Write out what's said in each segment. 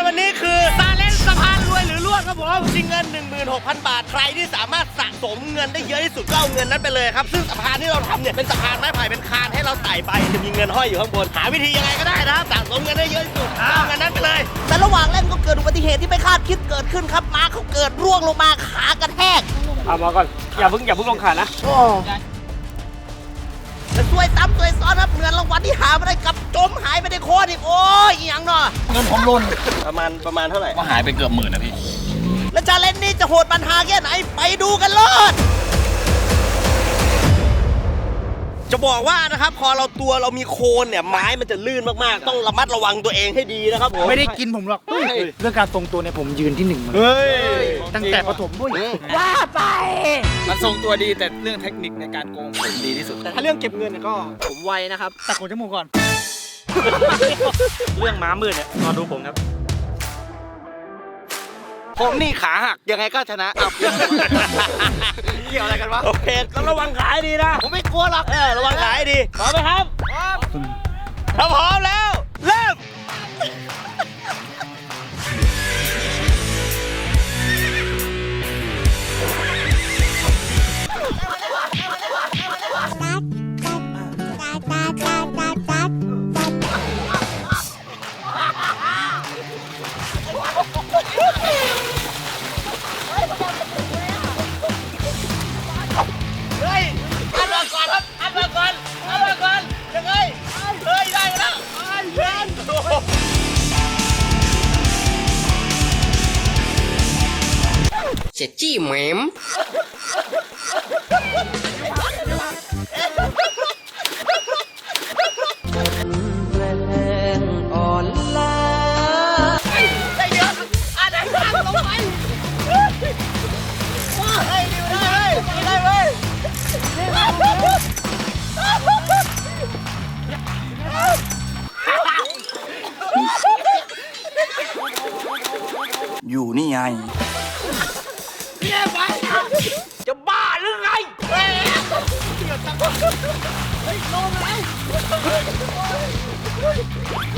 กันวันนี้คือซาเล่นสะพานรวยหรือล่วงครับผมชิงเงิน 16,000 บาท ใครที่สามารถสะสมเงินได้เยอะที่สุดก็เอาเงินนั้นไปเลยครับ ซึ่งสะพานที่เราทำเนี่ยเป็นสะพานไม้ไผ่เป็นคานให้เราไต่ไปจะมีเงินห้อยอยู่ข้างบน หาวิธียังไงก็ได้นะครับสะสมเงินได้เยอะที่สุดเอาเงินนั้นไปเลย แต่ระหว่างเล่นก็เกิดอุบัติเหตุที่ไม่คาดคิดเกิดขึ้นครับม้าเขาเกิดร่วงลงมาขากระแทกเอามาก่อน อย่าเพิ่งอย่าเพิ่งลงขานะและซวยซ้ำซวยซ้อนครับเงินรางวัลที่หาไม่ได้กลับ เนาะเงินผมหล่นประมาณประมาณเท่าไหร่ ก็หายไปเกือบหมื่นนะพี่ และชาเลนจ์นี้จะโหดปัญหาแค่ไหน ไปดูกันเลยจะบอกว่านะครับพอเราตัวเรามีโคนเนี่ยไม้มันจะลื่นมากๆ ต้องระมัดระวังตัวเองให้ดีนะครับผมไม่ได้กินผมหรอกเรื่องการทรงตัวเนี่ยผมยืนที่หนึ่งมาเฮ้ยตั้งแต่ประถมด้วยว่าไปมันทรงตัวดีแต่เรื่องเทคนิคในการโกงผมดีที่สุด แต่ถ้าเรื่องเก็บเงินเนี่ยก็ผมไวนะครับตัดขนจมูกก่อน เรื่องม้ามืดเนี่ยรอดูผมครับ ผมนี่ขาหักยังไงก็ชนะอับเกี่ยวอะไรกันวะ โอเคต้องระวังขาให้ดีนะ ผมไม่กลัวหรอก เออระวังขาให้ดีพร้อมไหมครับพร้อมถ้าพร้อมแล้ว จะจี้แหมมอยู่นี่ไง อะอันไหนทางลงไปเฮ้ยเฮ้ยดิวได้เว้ย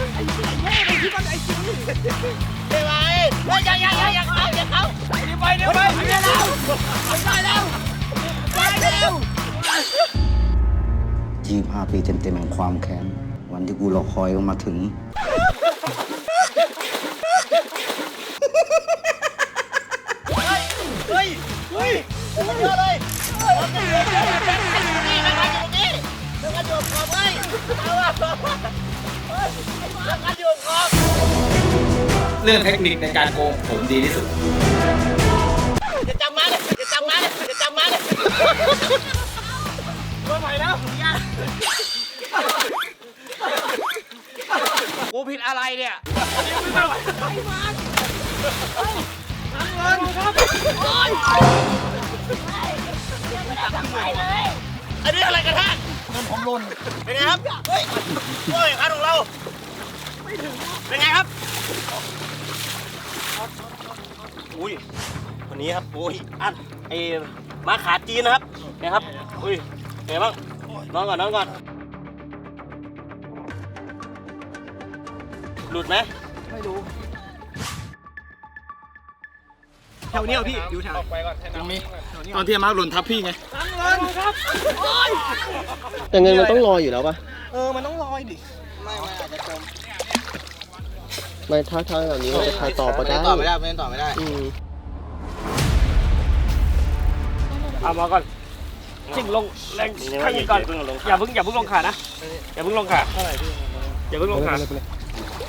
ได้เว้ยอยู่นี่ไงจะบ้าหรือไงเฮ้ยเดี๋ยวไปเฮ้ยอย่าอย่าอย่าอย่าเข้าอย่าเข้าเดี๋ยวไปเดี๋ยวไปเดี๋ยวเราไปแล้วไปแล้ว25ปีเต็มๆแห่งความแค้นวันที่กูรอคอยมาถึง เรื่องเทคนิคในการโกงผมดีที่สุด จะจำมาเลยจะจำมาเลยจะจำมาเลยตัวใหม่แล้วกูผิดอะไรเนี่ยอัน นี้อะไรกันฮะเงินผมหล่นเป็นไงครับเฮ้ยโอ้ยคันของเราเป็นไงครับอุ้ยวันนี้ครับอุ้ยอันไอ้มาขาจีนนะครับไงครับอุ้ยไงบ้างนอนก่อนนอนก่อนหลุดไหม แถวนี้เหรอพี่อยู่แถวตรงนี้ตอนที่มาร์คหล่นทับพี่ไงแต่เงินมันต้องรออยู่แล้วป่ะเออมันต้องลอยดิไม่ท่าทางแบบนี้มันจะถ่ายต่อไปได้ต่อไม่ได้ไม่ต่อไม่ได้อืมเอามาก่อนชิงลงแรงข้างนี้ก่อนอย่าเพิ่งอย่าเพิ่งลงขานะอย่าเพิ่งลงขาอย่าเพิ่งลงขา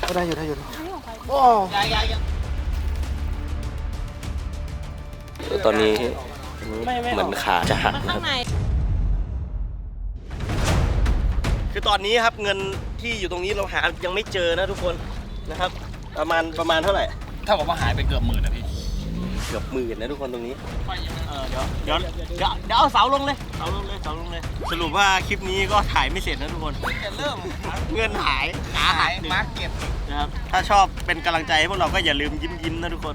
ก็ได้อยู่ได้อยู่ ตอนนี้เหมือนขาจะหักนะครับ คือตอนนี้ครับเงินที่อยู่ตรงนี้เราหายังไม่เจอนะทุกคนนะครับ ประมาณประมาณเท่าไหร่ ถ้าบอกว่าหายไปเกือบหมื่นนะพี่ เกือบหมื่นนะทุกคนตรงนี้เดี๋ยวเดี๋ยวเดี๋ยวเดี๋ยวเอาเสาลงเลยเสาลงเลยเสาลงเลย สรุปว่าคลิปนี้ก็ถ่ายไม่เสร็จนะทุกคน เริ่มเงินหายขาหายหนึ่งมาร์คเก็บนะครับ ถ้าชอบเป็นกำลังใจให้พวกเราก็อย่าลืมยิ้มยิ้มๆนะทุกคน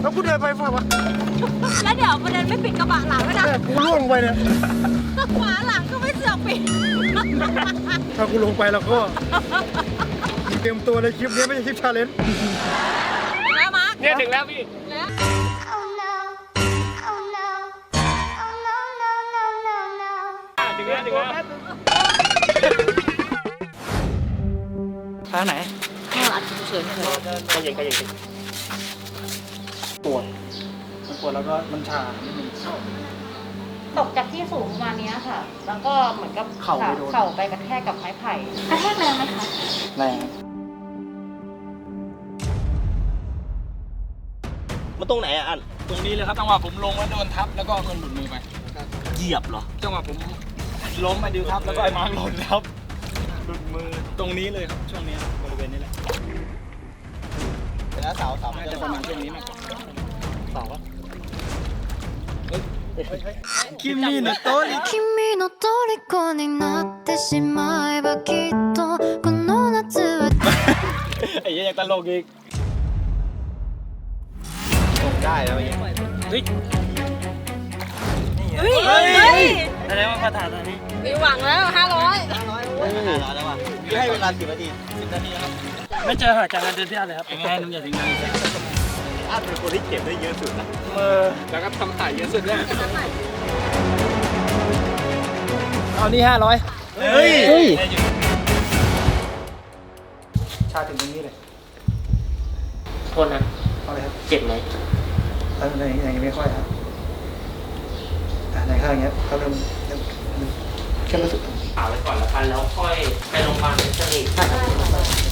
แล้วกูเดินไปฝั่งวะแล้วเดี๋ยวประเด็นไม่ปิดกระบะหลังไว้นะกูล่วงไปเนี่ย ขวาหลังก็ไม่เสือกปิดถ้ากูลงไปแล้วก็ เตรียมตัวในคลิปนี้ไม่ใช่คลิปชาเลนจ์แล้วมาร์คเนี่ยถึงแล้วพี่ Oh no. Oh no. Oh no, no, no, no, no. ถึงแล้วถึงแล้วท่าไหนเอออัดเฉยๆเฉยขยิงขยิงปวดมัน ปวดแล้วก็มันชานิดนึง ตกจากที่สูงประมาณเนี้ยค่ะ แล้วก็เหมือนกับเข่าไปโดน เข่าไปกระแทกกับไม้ไผ่ กระแทกแรงไหมคะแรงมันตรงไหนอะอันตรงนี้เลยครับจังหวะผมลงแล้วโดนทับแล้วก็เงินหลุดมือไปเหยียบเหรอ จังหวะผมล้มไปดิวทับ แล้วก็ไอ้มาร์คหล่นทับหลุดมือตรงนี้เลยครับช่วงนี้บริเวณนี้แหละแล้วสาวสาวน่าจะประมาณช่วงนี้มากกว่าสอ งคิมมี่นะโต้ลิ 君の虜になってしまえばきっとこの夏は ไอ้เหี้ยยังตลกอีก ได้แล้วยัง เฮ้ย เฮ้ยเฮ้ย แสดงว่าประธานตอนนี้ มีหวังแล้วห้าร้อย ให้เวลาสิบนาทีสิบนาทีครับ ไม่เจอหาจากงานเดือนที่แล้วเลยครับยังไงนุ่งอย่าทิ้งงาน อันเป็นคนที่เก็บได้เยอะสุดนะมือแล้วก็ทำถ่ายเยอะสุดด้วยเอานี่ห้าร้อยเฮ้ยเฮ้ย ชาถึงตรงนี้เลยโทษนะเอาเลยครับเจ็บไหมตอนนี้ยังไม่ค่อยครับอะในข้างเงี้ยเขาเริ่มเริ่มแค่รู้สึก ผ่าไว้ก่อนแล้วกันแล้วค่อยไปโรงพยาบาลเป็นสนิทชิคกี้พาย